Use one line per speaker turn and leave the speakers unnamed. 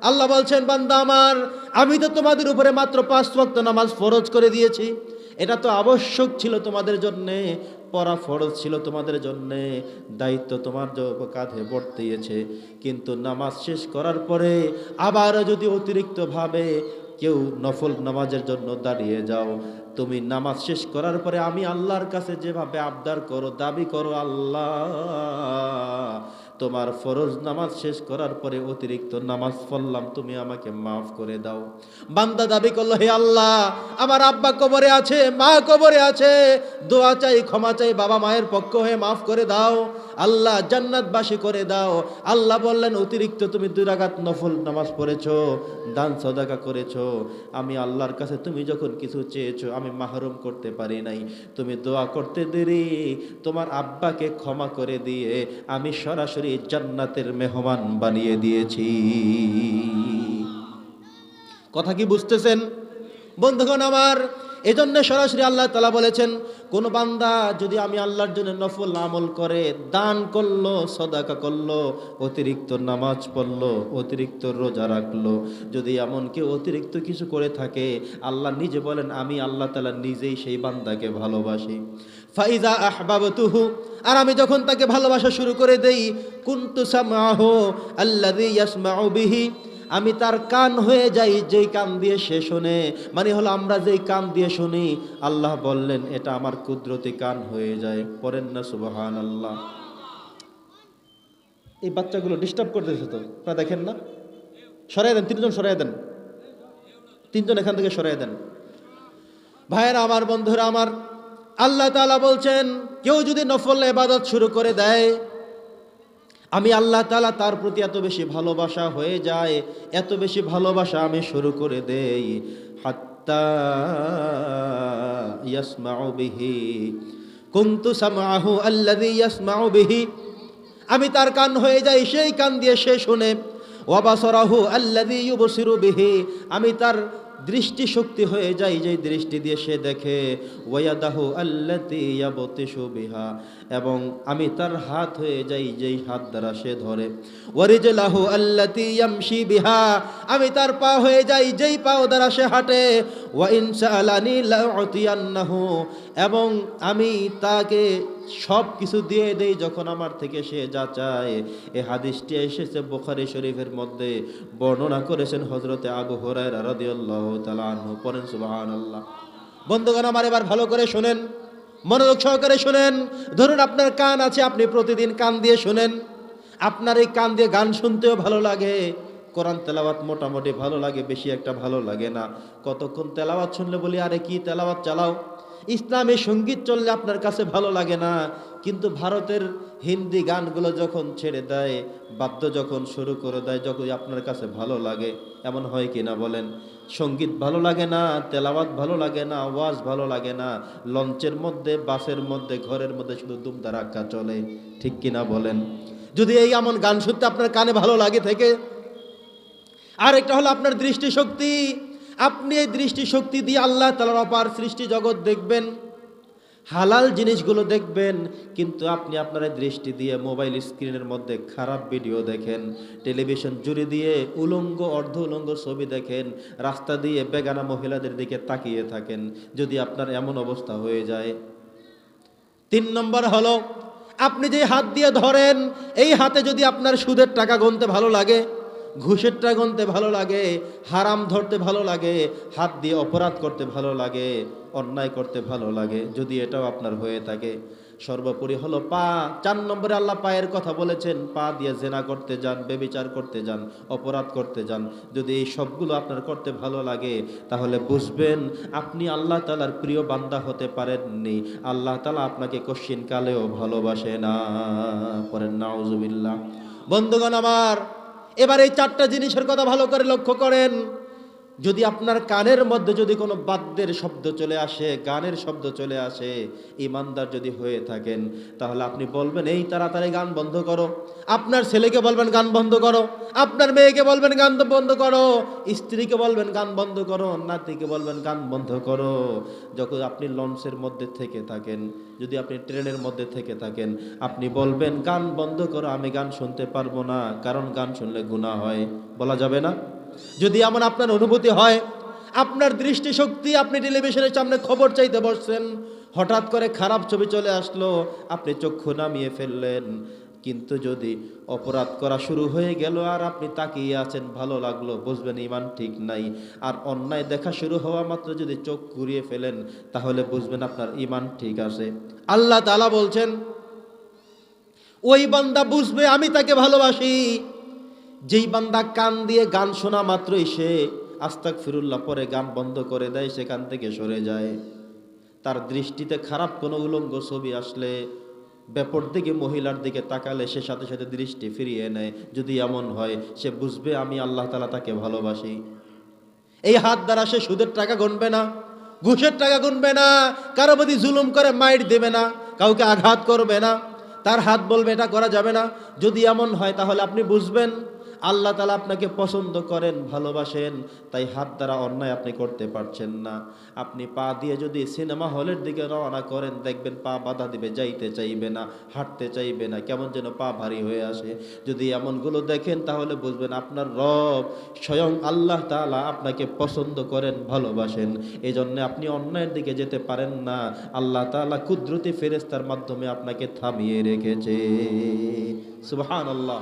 আল্লাহ বলছেন, বান্দা আমার, আমি তো তোমাদের উপরে মাত্র পাঁচ ওয়াক্ত নামাজ ফরজ করে দিয়েছি। এটা তো আবশ্যক ছিল তোমাদের জন্যে, পড়া ফরজ ছিল তোমাদের জন্যে, দায়িত্ব তোমার কাঁধে বর্তিয়েছে। কিন্তু নামাজ শেষ করার পরে আবার যদি অতিরিক্তভাবে কেউ নফল নামাজের জন্য দাঁড়িয়ে যাও। তুমি নামাজ শেষ করার পরে আমি আল্লাহর কাছে যেভাবে আবদার করো, দাবি করো, আল্লাহ, তোমার ফরজ নামাজ শেষ করার পরে অতিরিক্ত নামাজ পড়লাম, তুমি আমাকে মাফ করে দাও। বান্দা দাবি করল, হে আল্লাহ, আমার আব্বা কবরে আছে, মা কবরে আছে। দোয়া চাই, ক্ষমা চাই, বাবা মায়ের পক্ষ হয়ে মাফ করে দাও। আল্লাহ জান্নাতবাসী করে দাও। আল্লাহ বললেন, অতিরিক্ত তুমি দুই রাকাত নফল নামাজ পড়েছো, দান সদাকা করেছ। আমি আল্লাহর কাছে তুমি যখন কিছু চেয়েছো, আমি মাহরুম করতে পারি নাই। তুমি দোয়া করতে দেরি, তোমার আব্বাকে ক্ষমা করে দিয়ে আমি সরাসরি জান্নাতের মেহমান বানিয়ে দিয়েছি। কথা কি বুঝতেছেন? বন্ধুগণ আমার এজন্য সরাসরি আল্লাহ তালা বলেছেন, কোন বান্দা যদি আমি আল্লাহর জন্য নফল আমল করে, দান করল, সদাকা করল, অতিরিক্ত নামাজ পড়ল, অতিরিক্ত রোজা রাখল, যদি এমন কেউ অতিরিক্ত কিছু করে থাকে, আল্লাহ নিজে বলেন, আমি আল্লাহ তালা নিজেই সেই বান্দাকে ভালোবাসি। ফাইজা আহবাবতুহু, আর আমি যখন তাকে ভালোবাসা শুরু করে দেই, কুন্তু সামাহু আল্লাহ ইয়াসমাউ বিহি আমি তার কান হয়ে যাই, যেই কান দিয়ে সে শোনে। মানে হলো আমরা যেই কান দিয়ে শুনি, আল্লাহ বললেন, এটা আমার কুদরতি কান হয়ে যায়। পড়েন না সুবহান আল্লাহ এই বাচ্চাগুলো ডিস্টার্ব করতেছে তো, আপনারা দেখেন না? সরাই দেন, তিনজন সরাই দেন। তিনজন এখান থেকে সরাই দেন। ভাইয়েরা, আমার বন্ধুরা, আমার আল্লাহ তাআলা বলছেন, কেউ যদি নফল এবাদত শুরু করে দেয় আমি আল্লাহ তাআলা তার প্রতি এত বেশি ভালোবাসা হয়ে যায়, এত বেশি ভালোবাসা আমি শুরু করে দেই। হাত্তা ইয়াসমাউ বিহি, কুনতু সামাহু আল্লাযী ইয়াসমাউ বিহি। আমি তার কান হয়ে যাই, সেই কান দিয়ে সে শুনে ওয়াবাসরাহু আল্লাযী ইউবসিরু বিহি। আমি তার দৃষ্টি শক্তি হয়ে যায়, যেই দৃষ্টি দিয়ে সে দেখে, ওয়াদাহু আল্লাতি ইয়াবতিশু বিহা। এবং আমি তার হাত হয়ে যাই, যেই হাত দ্বারা সে ধরে, ওয়ারিজলাহু আল্লাতি বিহা। আমি তার পা হয়ে যাই, যেই পাও দ্বারা সে হাঁটে, ওয়া ইনশাআলানি লাউতিয়ান্নাহু। এবং আমি তাকে সব কিছু দিয়ে দেই যখন আমার থেকে সে যা চায় এ হাদিসটি এসেছে বুখারী শরীফের মধ্যে। বর্ণনা করেছেন হজরতে আবু সুবহানাল্লাহ। বন্ধুগণ, আমার এবার ভালো করে শোনেন। মনোযোগ সহকারে শোনেন। ধরুন আপনার কান আছে, আপনি প্রতিদিন কান দিয়ে শোনেন। আপনার এই কান দিয়ে গান শুনতেও ভালো লাগে। কোরআন তেলাওয়াত মোটামুটি ভালো লাগে, বেশি একটা ভালো লাগে না। কতক্ষণ তেলাওয়াত শুনলে বলি, আরে কি তেলাওয়াত চালাও? ইসলামী সংগীত চললে আপনার কাছে ভালো লাগে না। কিন্তু ভারতের হিন্দি গানগুলো যখন ছেড়ে দেয়, বাদ্য যখন শুরু করে দেয়, যখন আপনার কাছে ভালো লাগে, এমন হয় কি না বলেন? সংগীত ভালো লাগে না, তেলাওয়াত ভালো লাগে না ওয়াজ ভালো লাগে না, লঞ্চের মধ্যে, বাসের মধ্যে, ঘরের মধ্যে শুধু দুমদারাক্কা চলে, ঠিক কি না বলেন? যদি এই এমন গান শুনতে আপনার কানে ভালো লাগে থেকে আর একটা হলো আপনার দৃষ্টিশক্তি। আপনি এই দৃষ্টিশক্তি দিয়ে আল্লাহ তালার অপার সৃষ্টি জগৎ দেখবেন, হালাল জিনিসগুলো দেখবেন, কিন্তু আপনি আপনার দৃষ্টি দিয়ে মোবাইল স্ক্রিনের মধ্যে খারাপ ভিডিও দেখেন, টেলিভিশন জুড়ে দিয়ে উলঙ্গ, অর্ধ উলঙ্গ ছবি দেখেন, রাস্তা দিয়ে বেগানা মহিলাদের দিকে তাকিয়ে থাকেন, যদি আপনার এমন অবস্থা হয়ে যায়। তিন নম্বর হলো, আপনি যে হাত দিয়ে ধরেন, এই হাতে যদি আপনার সুদের টাকা গুনতে ভালো লাগে ঘুষের টাকা গুনতে ভালো লাগে, হারাম ধরতে ভালো লাগে, হাত দিয়ে অপরাধ করতে ভালো লাগে, অন্যায় করতে ভালো লাগে, যদি এটাও আপনার হয়ে থাকে। সর্বোপরি হলো পা। চার নম্বরে আল্লাহ পায়ের কথা বলেছেন, পা দিয়ে জেনা করতে যান, বেবিচার করতে যান, অপরাধ করতে যান। যদি এই সবগুলো আপনার করতে ভালো লাগে, তাহলে বুঝবেন আপনি আল্লাহ তালার প্রিয় বান্দা হতে পারেননি। আল্লাহ তালা আপনাকে কশ্চিন কালেও ভালোবাসে না। পরেন নাউজুবিল্লাহ। বন্ধুগণ আমার এবার এই চারটা জিনিসের কথা ভালো করে লক্ষ্য করেন। যদি আপনার কানের মধ্যে যদি কোনো বাদ্যের শব্দ চলে আসে, গানের শব্দ চলে আসে, ইমানদার যদি হয়ে থাকেন, তাহলে আপনি বলবেন, এই তাড়াতাড়ি গান বন্ধ করো। আপনার ছেলেকে বলবেন, গান বন্ধ করো। আপনার মেয়েকে বলবেন, গান বন্ধ করো। স্ত্রীকে বলবেন, গান বন্ধ করো। নাতিকে বলবেন, গান বন্ধ করো। যখন আপনি লঞ্চের মধ্যে থেকে থাকেন, যদি আপনি ট্রেনের মধ্যে থেকে থাকেন, আপনি বলবেন, গান বন্ধ করো, আমি গান শুনতে পারব না। কারণ গান শুনলে গুণা হয়। বলা যাবে না? যদি এমন আপনার অনুভূতি হয়, আপনার দৃষ্টিশক্তি আপনি টেলিভিশনের সামনে খবর চাইতে বসছেন, হঠাৎ করে খারাপ ছবি চলে আসলো, আপনি চক্ষু নামিয়ে ফেললেন। কিন্তু যদি অপরাধ করা শুরু হয়ে গেল আর আপনি তাকিয়ে আছেন, ভালো লাগল, বুঝবেন ইমান ঠিক নাই। আর অন্যায় দেখা শুরু হওয়া মাত্র যদি চোখ ঘুরিয়ে ফেলেন, তাহলে বুঝবেন আপনার ইমান ঠিক আছে। আল্লাহ তালা বলছেন, ওই বান্দা বুঝবে, আমি তাকে ভালোবাসি। যেই বান্দা কান দিয়ে গান শোনা মাত্রই সে আস্তাক ফিরুল্লাহ পরে গান বন্ধ করে দেয়, সেখান থেকে সরে যায়। তার দৃষ্টিতে খারাপ কোনো উলঙ্গ ছবি আসলে ব্যাপর দিকে মহিলার দিকে তাকালে সে সাথে সাথে দৃষ্টি ফিরিয়ে নেয়। যদি এমন হয়, সে বুঝবে আমি আল্লাহ তালা তাকে ভালোবাসি। এই হাত দ্বারা সে সুদের টাকা গুনবে না, ঘুষের টাকা গুনবে না, কারও প্রতি জুলুম করে মাইর দেবে না, কাউকে আঘাত করবে না। তার হাত বলবে, এটা করা যাবে না। যদি এমন হয়, তাহলে আপনি বুঝবেন আল্লাহ তালা আপনাকে পছন্দ করেন, ভালোবাসেন, তাই হাত দ্বারা অন্যায় আপনি করতে পারছেন না। আপনি পা দিয়ে যদি সিনেমা হলের দিকে রওনা করেন, দেখবেন পা বাধা দিবে, যাইতে চাইবে না, হাঁটতে চাইবে না, কেমন যেন পা ভারী হয়ে আসে। যদি এমনগুলো দেখেন, তাহলে বুঝবেন আপনার রব স্বয়ং আল্লাহ তাআলা আপনাকে পছন্দ করেন, ভালোবাসেন। এই জন্য আপনি অন্যায়ের দিকে যেতে পারেন না। আল্লাহ তাআলা কুদরতি ফেরেস্তার মাধ্যমে আপনাকে থামিয়ে রেখেছে। সুবহান আল্লাহ